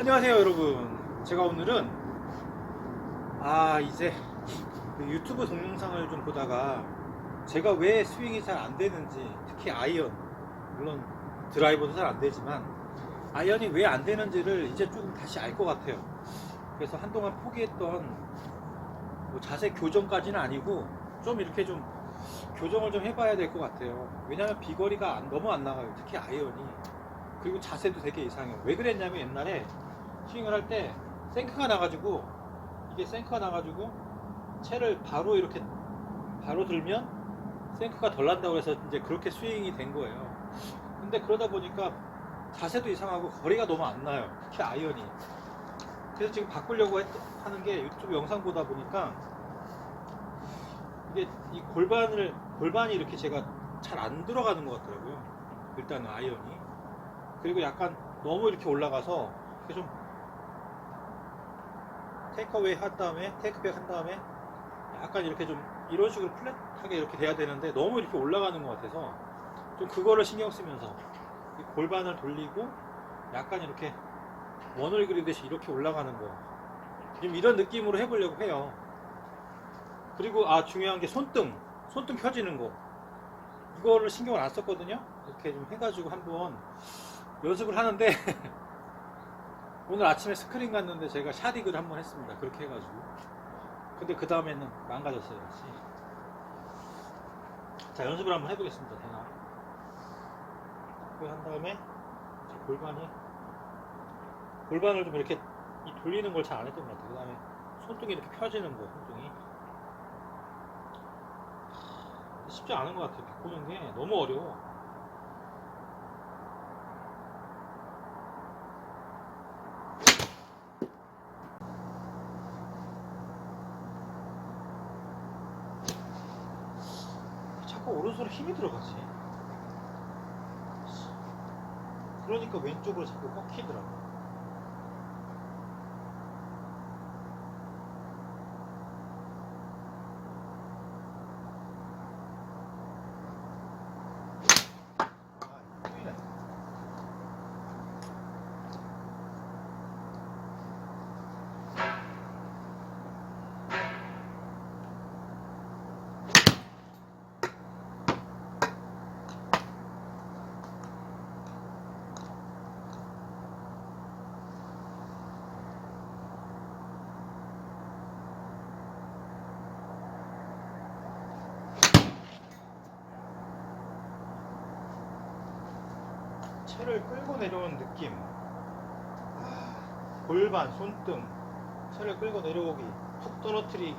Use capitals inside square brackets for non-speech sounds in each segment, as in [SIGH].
안녕하세요 여러분. 제가 오늘은 아 이제 그 유튜브 동영상을 좀 보다가 제가 왜 스윙이 잘 안 되는지 특히 아이언. 물론 드라이버도 잘 안 되지만 아이언이 왜 안 되는지를 이제 좀 다시 알 것 같아요. 그래서 한동안 포기했던 뭐 자세 교정까지는 아니고 좀 이렇게 좀 교정을 좀 해봐야 될 것 같아요. 왜냐면 비거리가 안- 너무 안 나가요. 특히 아이언이. 그리고 자세도 되게 이상해요. 왜 그랬냐면 옛날에 스윙을 할 때 생크가 나가지고 이게 생크가 나가지고 채를 바로 이렇게 바로 들면 생크가 덜 난다고 해서 이제 그렇게 스윙이 된 거예요. 근데 그러다 보니까 자세도 이상하고 거리가 너무 안 나요. 특히 아이언이. 그래서 지금 바꾸려고 했- 하는 게 유튜브 영상 보다 보니까 이게 이 골반을 골반이 이렇게 제가 잘 안 들어가는 것 같더라고요. 일단은 아이언이. 그리고 약간 너무 이렇게 올라가서 좀 테이크어웨이 한 다음에 테이크백 한 다음에 약간 이렇게 좀 이런 식으로 플랫하게 이렇게 돼야 되는데 너무 이렇게 올라가는 것 같아서 좀 그거를 신경 쓰면서 이 골반을 돌리고 약간 이렇게 원을 그리듯이 이렇게 올라가는 거. 지금 이런 느낌으로 해보려고 해요. 그리고 아 중요한 게 손등 손등 펴지는 거. 이거를 신경을 안 썼거든요. 이렇게 좀 해가지고 한번 연습을 하는데 [LAUGHS] 오늘 아침에 스크린 갔는데 제가 샤딕을 한번 했습니다. 그렇게 해가지고 근데 그 다음에는 망가졌어요. 다시. 자 연습을 한번 해보겠습니다. 제가 그한 다음에 자, 골반이 골반을 좀 이렇게 이 돌리는 걸 잘 안 했던 것 같아요. 그 다음에 손등이 이렇게 펴지는 거 손등이 쉽지 않은 것 같아요. 바꾸는 게 너무 어려워. 자꾸 오른손에 힘이 들어가지. 그러니까 왼쪽으로 자꾸 꺾이더라고. 아, 힘이네. 채를 끌고 내려오는 느낌. 아, 골반, 손등, 채를 끌고 내려오기, 툭 떨어뜨리기.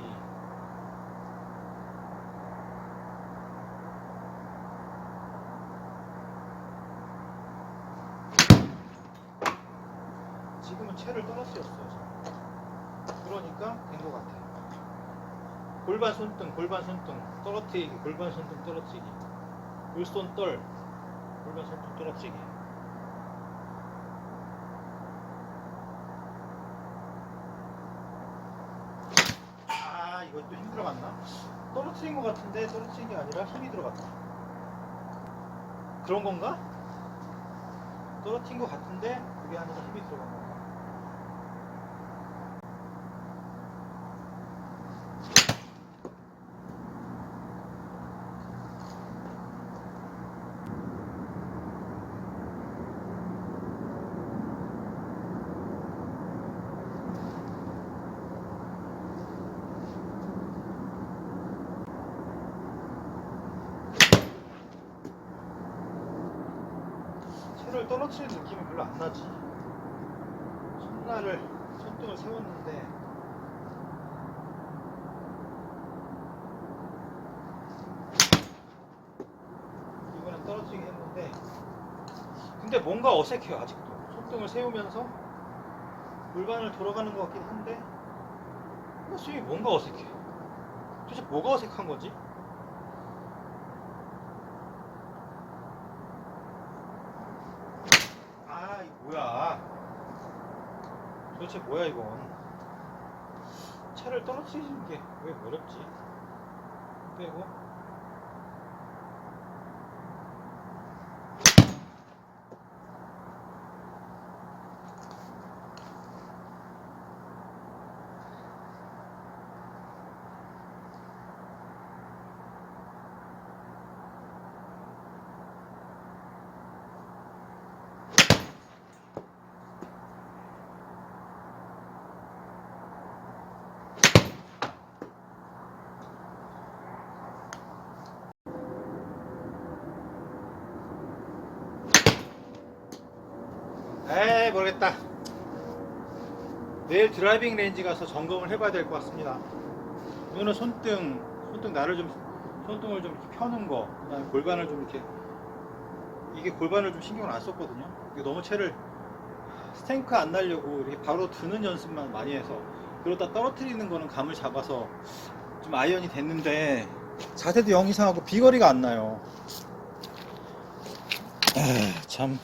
지금은 채를 떨어뜨렸어요. 그러니까 된 것 같아요. 골반, 손등, 골반, 손등, 떨어뜨리기, 골반, 손등, 떨어뜨리기. 물손 떨, 골반 손등 떨어뜨리기. 아, 이것도 힘 들어갔나? 떨어뜨린 것 같은데 떨어뜨린 게 아니라 힘이 들어갔다. 그런 건가? 떨어뜨린 것 같은데 그게 아니라 힘이 들어간 건가? 채를 떨어뜨리는 느낌이 별로 안 나지. 손날을 손등을 세웠는데. 이번엔 떨어뜨리긴 했는데. 근데 뭔가 어색해요 아직도. 손등을 세우면서 골반을 돌아가는 것 같긴 한데. 뭐 스윙이 뭔가 어색해? 도대체 뭐가 어색한 거지? 아, 이거 뭐야? 도대체 뭐야 이건? 차를 떨어뜨리는 게 왜 어렵지? 빼고 에이 모르겠다. 내일 드라이빙 레인지 가서 점검을 해봐야 될 것 같습니다. 오늘은 손등 손등 나를 좀 손등을 좀 이렇게 펴는 거 그다음에 골반을 좀 이렇게 이게 골반을 좀 신경을 안 썼거든요. 이게 너무 채를 스탱크 안 날려고 이렇게 바로 드는 연습만 많이 해서 그러다 떨어뜨리는 거는 감을 잡아서 좀 아이언이 됐는데 자세도 영 이상하고 비거리가 안 나요. 아, 참